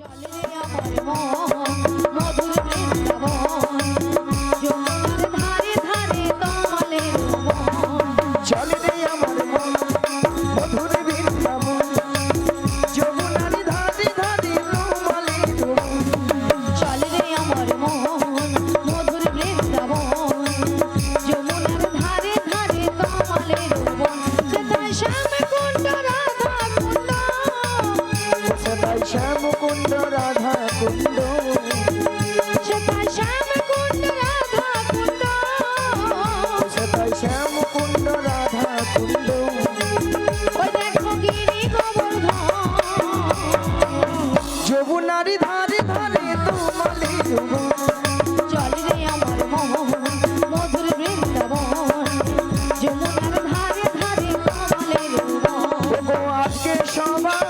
চলে আমার শ্যাম কুণ্ড রাধা কুণ্ড সেতাই শ্যাম কুণ্ড রাধা কুণ্ড সেতাই শ্যাম কুণ্ড রাধা কুণ্ড যমুনারি ধারে ধারে তোমালি সবাই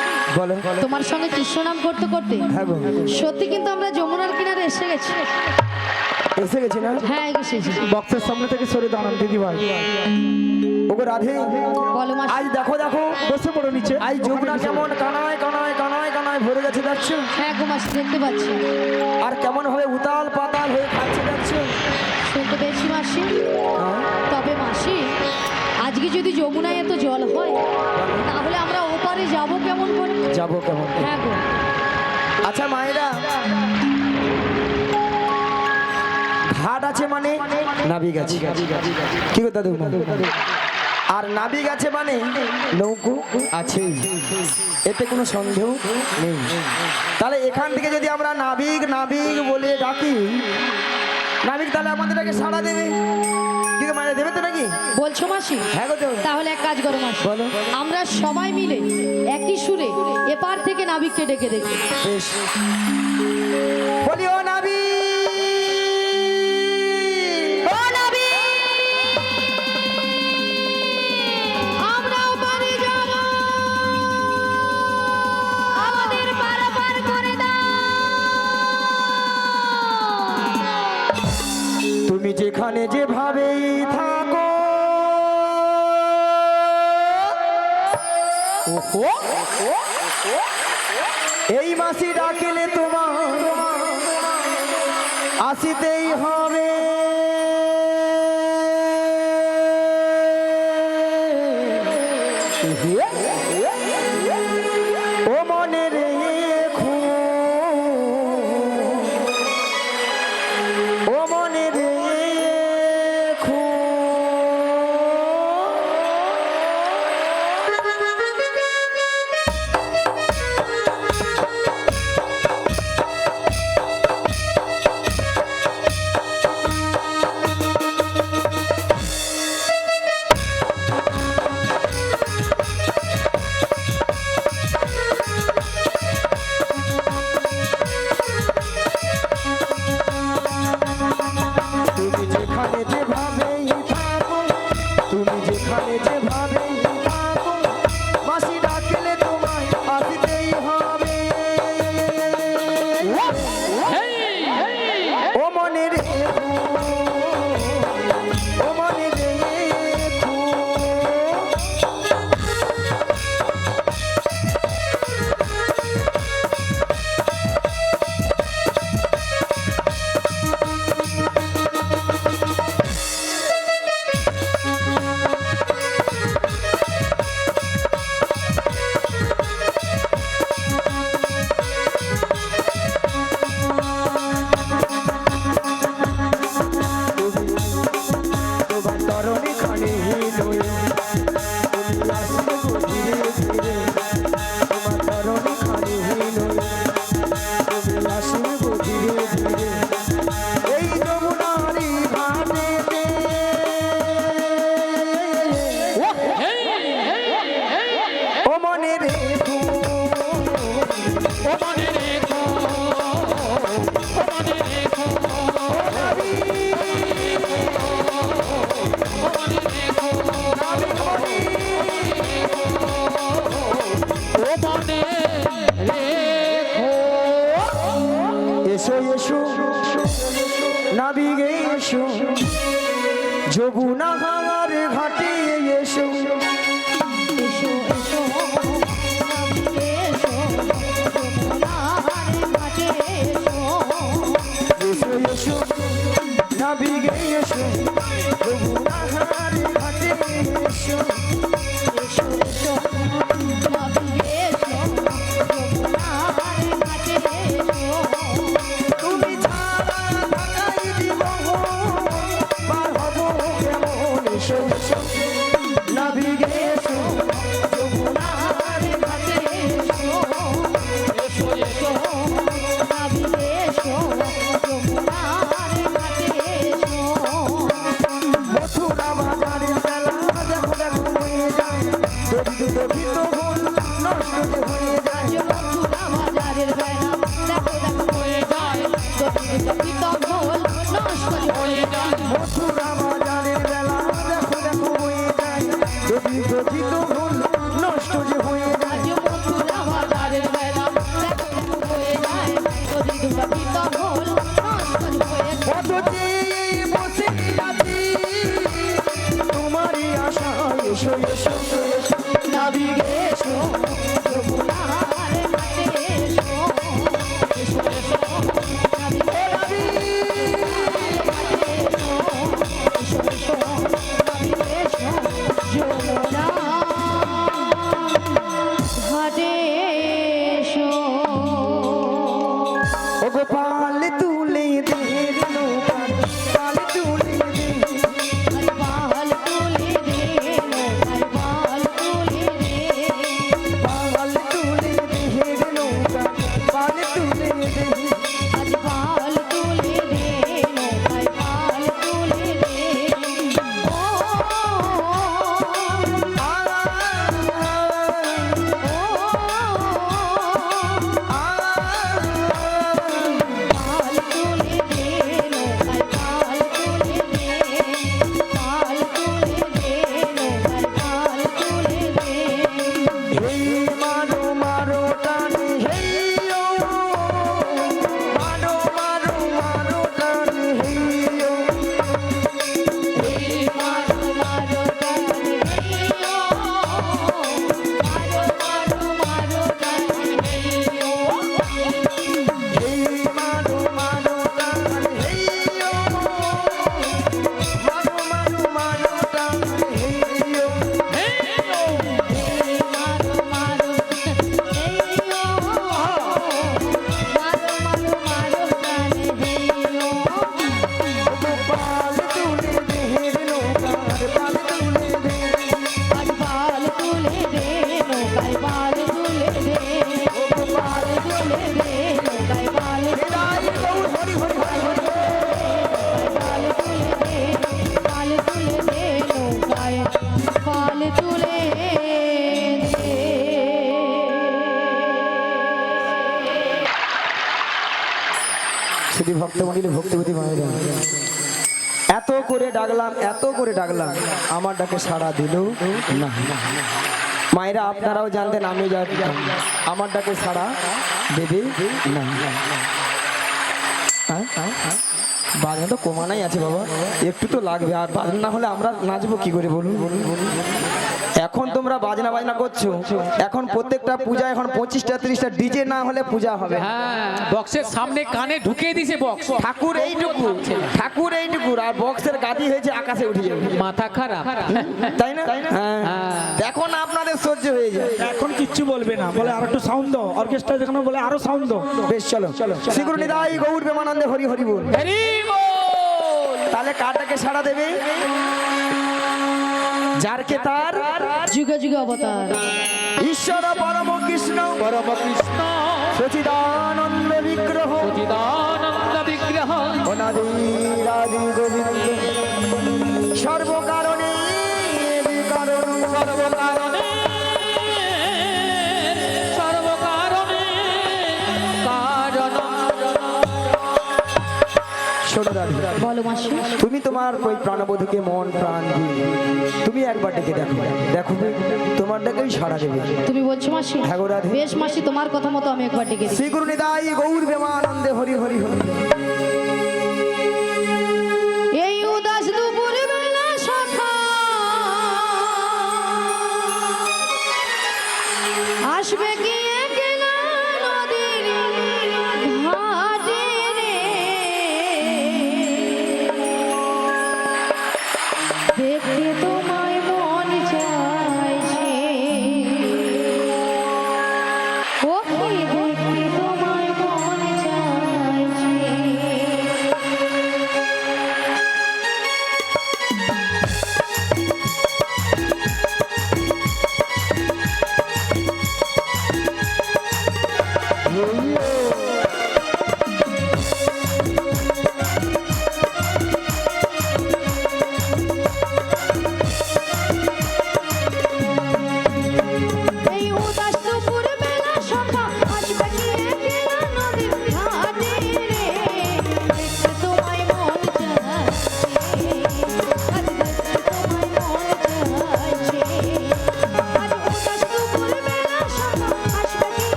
তোমার সঙ্গে কৃষ্ণনাম করতে করতে? হ্যাঁ সত্যি কিন্তু আমরা যমুনার কিনারে এসে গেছি। এসে গেছি না? হ্যাঁ এসেছি বক্সের সামনে থেকে সরে দাঁড়ান দিদি ভাই। ওগো রাধে। আজ দেখো দেখো। বসে পড়ো নিচে। আজ যমুনা কেমন? কানায় কানায় কানায় কানায় ভরে গেছে যাচ্ছে হ্যাঁ গো মাসি দেখতে পাচ্ছি। আর কেমন হবে উতাল পাতাল হয়ে খাচ্ছে যাচ্ছে শুনতে পেয়েছি মাসি। হ্যাঁ। তবে মাসি আজকে যদি যমুনায় এত জল হয় যাব কেমন করে? যাব কেমন হ্যাঁ গো। আচ্ছা মায়েরা। ঘাট আছে মানে নাবিক গাছি কি কথা দাদু? আর নাবিক আছে মানে নৌকো আছে। এতে কোনো সন্দেহ নেই। তাহলে এখান থেকে যদি আমরা নাবিক নাবিক বলে ডাকি নাবিক তাহলে আমাদের আগে সাড়া দেবে। কিন্তু মায়েরা দেবে তো নাকি? বলছো মাসি? হ্যাঁ গো তাহলে এক কাজ করো মাসি। বলো। আমরা সবাই মিলে একই সুরে এপার থেকে নাবিককে ডেকে দেখি। বেশ। বলি ও নাবিক। মনে যেভাবেই থাকো এই মাসি ডাকিলে তোমার আসিতেই হবে যমুনা এসো এসো নাবিগে এসো ভক্তমন্ডলী ভক্তিপতি মায়েরা এত করে ডাকলাম, এত করে ডাকলাম। আমার ডাকে সাড়া দিল না। মায়েরা, আপনারাও জানতেন আমি জানতাম। আমার ডাকে সাড়া দেবে না। হ্যাঁ? বাজনা তো কমানাই আছে বাবা। একটু তো লাগবে, আর বাজনা না হলে আমরা নাচবো কি করে বলুন বলুন বলুন? এখন তোমরা বাজনা বাজনা করছ। এখন প্রত্যেকটা পূজা এখন পঁচিশটা তিরিশটা ডিজে না হলে পূজা হবে। হ্যাঁ বক্সের সামনে কানে ঢুকিয়ে দিছে বক্স। ঠাকুর এইটুকু ঠাকুর এইটুকু আর বক্সের গাদি হয়েছে আকাশে উঠে যাবে। মাথা খারাপ। তাই না? হ্যাঁ। এখন আপনাদের সহ্য হয়ে যায়। এখন কিচ্ছু বলবে না বলে আর একটু সাউন্ড দাও। অর্কেস্ট্রা যেখানে বলে আরও সাউন্ড দাও। বেশ চলো চলো। শ্রীগুরু নিদাই গৌর প্রেমানন্দে হরি হরি বল। হরি বল! তাহলে কাটাকে সাড়া দেবে। যারকে তার যুগে যুগে অবতার। ঈশ্বর পরম কৃষ্ণ। পরম কৃষ্ণ। সচিদানন্দ বিগ্রহ। সচিদানন্দ বিগ্রহ। অনাদি রাজি গোবিন্দ। সর্বকারণে বিকারণ। সর্বকারণ সর্বকারণে শোনো রাধে বলো মাসি। তুমি তোমার ওই প্রাণবধূকে মন প্রাণ দিয়ে তুমি একবার ডেকে দেখো। দেখো তোমার ডেকেই সারা দেবে। তুমি বলছো মাসি হ্যাঁ গো রাধে। বেশ মাসি তোমার কথা মতো আমি একবার ডেকে শ্রী গুরু নিদাই গৌর প্রেমানন্দে হরি হরি হরি।